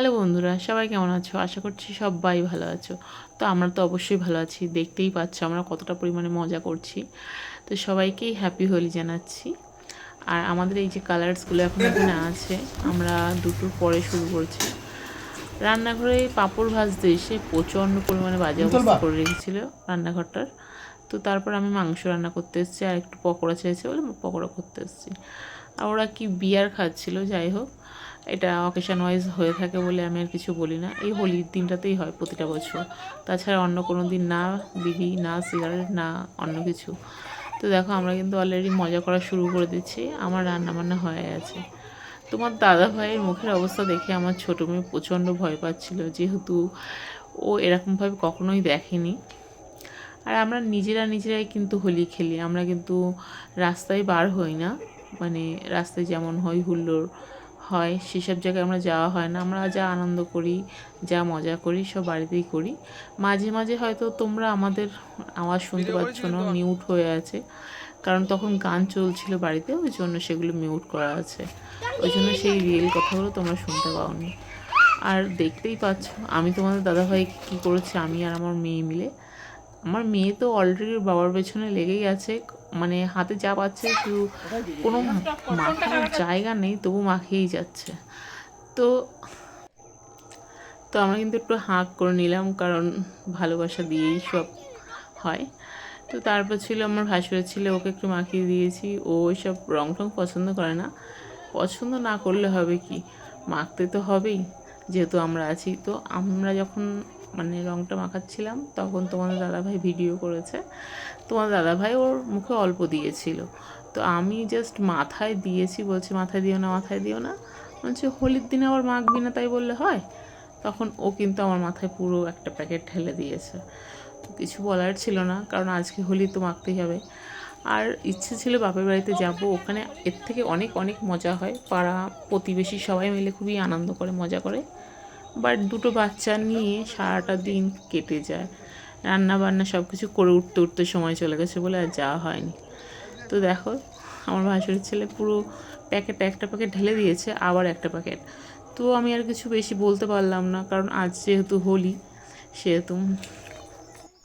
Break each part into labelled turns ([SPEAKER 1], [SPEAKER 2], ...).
[SPEAKER 1] Hello বন্ধুরা সবাই কেমন আছো? আশা করছি সবাই ভালো আছো। তো আমরা তো অবশ্যই ভালো আছি দেখতেই পাচ্ছ আমরা কতটা পরিমাণে মজা করছি। তো সবাইকেই হ্যাপি হোলি জানাচ্ছি। আর আমাদের এই যে কালার্সগুলো এখন এখানে আছে আমরা দুটোর পরে শুরু করছি। রান্নাঘরে পাঁপড় ভাজতে এসে প্রচণ্ড পরিমাণে বাজে অবস্থা করে রেখেছিল রান্নাঘরটার। তো তারপর আমি মাংস রান্না করতে এসেছি আর একটু পকোড়া চেয়েছে বলে পকোড়া করতে এসেছি। আর ওরা কি বিয়ার খাচ্ছিল যাই হোক। এটা অকেশন ওয়াইজ হয়ে থাকে বলে আমি আর কিছু বলি না। এই হোলির দিনটাতেই হয় প্রতিটা বছর। তাছাড়া অন্য কোনো দিন না বিড়ি, না সিগারেট না অন্য কিছু। তো দেখো আমরা কিন্তু অলরেডি মজা করা শুরু করে দিচ্ছি। আমার রান্না বান্না হয়ে আছে তোমার দাদা ভাইয়ের মুখের অবস্থা দেখে আমার ছোটো মেয়ে প্রচণ্ড ভয় পাচ্ছিল। যেহেতু ও এরকমভাবে কখনোই দেখেনি। আর আমরা নিজেরা নিজেরাই কিন্তু হোলি খেলি। আমরা কিন্তু রাস্তায় বার হই না। মানে রাস্তায় যেমন হই হুল্লোড় হয় সেসব জায়গায় আমরা যাওয়া হয় না। আমরা যা আনন্দ করি যা মজা করি সব বাড়িতেই করি। মাঝে মাঝে হয়তো তোমরা আমাদের আওয়াজ শুনতে পাচ্ছ না মিউট হয়ে আছে। কারণ তখন গান চলছিল বাড়িতে ওই জন্য সেগুলো মিউট করা আছে। ওই জন্য সেই রিয়েল কথাগুলো তোমরা শুনতে পাওনি। আর দেখতেই পাচ্ছ আমি তোমাদের দাদাভাই কী করেছি আমি আর আমার মেয়ে মিলে। আমার মেয়ে তো অলরেডি বাবার পেছনে লেগেই আছে। মানে হাতে যা পাচ্ছে শুধু কোনো মাখানোর জায়গা নেই, তবু মাখিয়েই যাচ্ছে। তো তো আমরা কিন্তু একটু হাঁক করে নিলাম, কারণ ভালোবাসা দিয়েই সব হয়। তো তারপর ছিল আমার ভাসুরের ছেলে, ওকে একটু মাখিয়ে দিয়েছি। ও সব রং টং পছন্দ করে না। পছন্দ না করলে হবে কি? মাখতে তো হবেই, যেহেতু আমরা আছি। তো আমরা যখন মানে রংটা মাখাচ্ছিলাম, তখন তোমাদের দাদাভাই ভিডিও করেছে। তোমার দাদাভাই ওর মুখে অল্প দিয়েছিল। তো আমি জাস্ট মাথায় দিয়েছি, বলছি, মাথায় দিও না, মাথায় দিও না। বলছে, হোলির দিনে আবার মাখবি না তাই বললে হয়? তখন ও কিন্তু আমার মাথায় পুরো একটা প্যাকেট ঢেলে দিয়েছে। কিছু বলার ছিল না, কারণ আজকে হোলি তো মাখতেই হবে। আর ইচ্ছে ছিল বাপের বাড়িতে যাব, ওখানে এর থেকে অনেক অনেক মজা হয়। পাড়া প্রতিবেশী সবাই মিলে খুবই আনন্দ করে, মজা করে। বাট দুটো বাচ্চা নিয়ে সারাটা দিন কেটে যায়। রান্না বান্না সব কিছু করে উঠতে উঠতে সময় চলে গেছে বলে আর যাওয়া হয়নি। তো দেখো, আমার ভাসুরের ছেলে পুরো প্যাকেট একটা প্যাকেট ঢেলে দিয়েছে, আবার একটা প্যাকেট। তো আমি আর কিছু বেশি বলতে পারলাম না, কারণ আজ যেহেতু হোলি, সেহেতু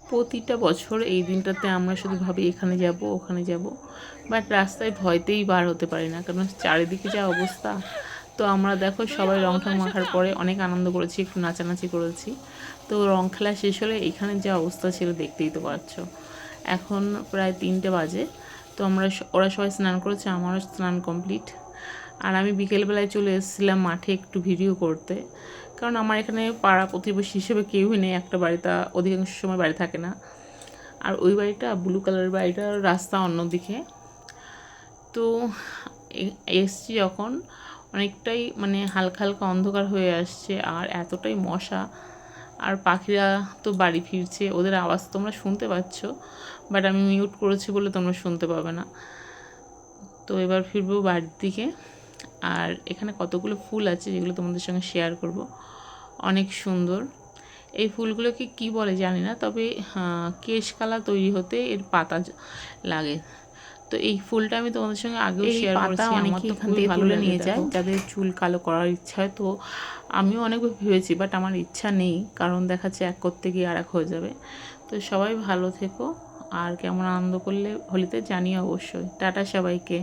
[SPEAKER 1] প্রতিটা বছর এই দিনটাতে আমরা শুধু ভাবি এখানে যাব, ওখানে যাব। বাট রাস্তায় ভয়তেই বার হতে পারি না, কারণ চারিদিকে যা অবস্থা তো আমরা দেখো সবাই রং ঠং মাখার পরে অনেক আনন্দ করেছি একটু নাচানাচি করেছি। তো রং খেলা শেষ হলে এখানে যে অবস্থা ছিল দেখতেই তো পারছ এখন প্রায় তিনটে বাজে। তো আমরা ওরা সবাই স্নান করেছে আমারও স্নান কমপ্লিট। আর আমি বিকেলবেলায় চলে এসেছিলাম মাঠে একটু ভিডিও করতে। কারণ আমার এখানে পাড়া প্রতিবেশী হিসেবে কেউই নেই একটা বাড়িটা অধিকাংশ সময় বাড়ি থাকে না। আর ওই বাড়িটা ব্লু কালারের বাড়িটার রাস্তা অন্যদিকে। তো এসছি যখন অনেকটাই মানে হালকা হালকা অন্ধকার হয়ে আসছে আর এতটাই মশা। আর পাখিরা তো বাড়ি ফিরছে, ওদের আওয়াজ তোমরা শুনতে পাচ্ছ বাট আমি মিউট করেছি বলে তোমরা শুনতে পাবে না। তো এবার ফিরবো বাড়ির দিকে। আর এখানে কতগুলো ফুল আছে যেগুলো তোমাদের সঙ্গে শেয়ার করব। অনেক সুন্দর। এই ফুলগুলোকে কি বলে জানি না, তবে কেশকালা তৈরি হতে এর পাতা লাগে। তো এই ফুলটা আমি তোমাদের সঙ্গে আগেও শেয়ার করেছি আমার তো থেকে তুলে নিয়ে যায়। যাদের চুল কালো করার ইচ্ছা হয় তো আমিও অনেক ভেবেছি বাট আমার ইচ্ছা নেই কারণ দেখাচ্ছে এক করতে গিয়ে আর এক হয়ে যাবে। তো সবাই ভালো থেকো আর কেমন আনন্দ করলে হোলিতে জানিও অবশ্যই। টাটা সবাইকে।